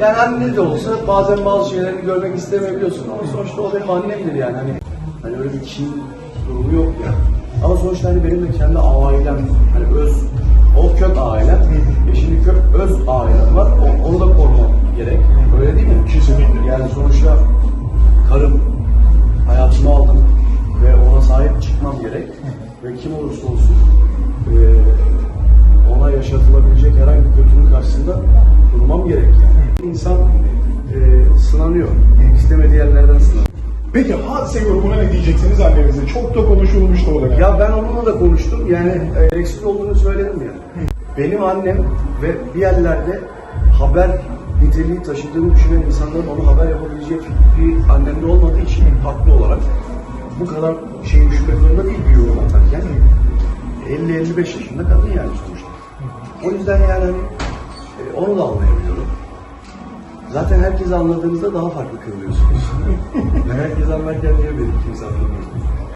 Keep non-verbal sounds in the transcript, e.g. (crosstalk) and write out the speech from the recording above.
Yani anne de olsa bazen bazı şeyleri görmek istemeyebiliyorsun ama sonuçta o benim annemdir yani. Hani, hani öyle bir kin durumu yok ya. Ama sonuçta hani benim de kendi ailem, hani öz, o kök ailem, e şimdi kök öz ailem var. O- onu da korumam gerek. Öyle değil mi? Kesinlikle. Yani sonuçta karım hayatımı aldım ve ona sahip çıkmam gerek. Ve kim olursa olsun eee, ona yaşatılabilecek herhangi bir kötülük karşısında sınanıyor. İstemediği yerlerden sınanıyor. Peki hadise grubuna ne diyeceksiniz annenize? Çok da konuşulmuştu o dönem. Ya ben onunla da konuştum. Yani e, eksik olduğunu söyledim ya. Benim annem ve bir yerlerde haber niteliği taşıdığını düşünen insanların onu haber yapabileceği fikri annemde olmadığı için haklı olarak bu kadar şey düşünmek zorunda değil bir yorum atarken. 50-55 yaşında kadın yani sonuçta. O yüzden yani hani, e, onu da anlayabiliyorum. Zaten herkes anladığınızda daha farklı kırılıyorsunuz. (laughs) herkes anlarken niye beni kimse anlamıyor?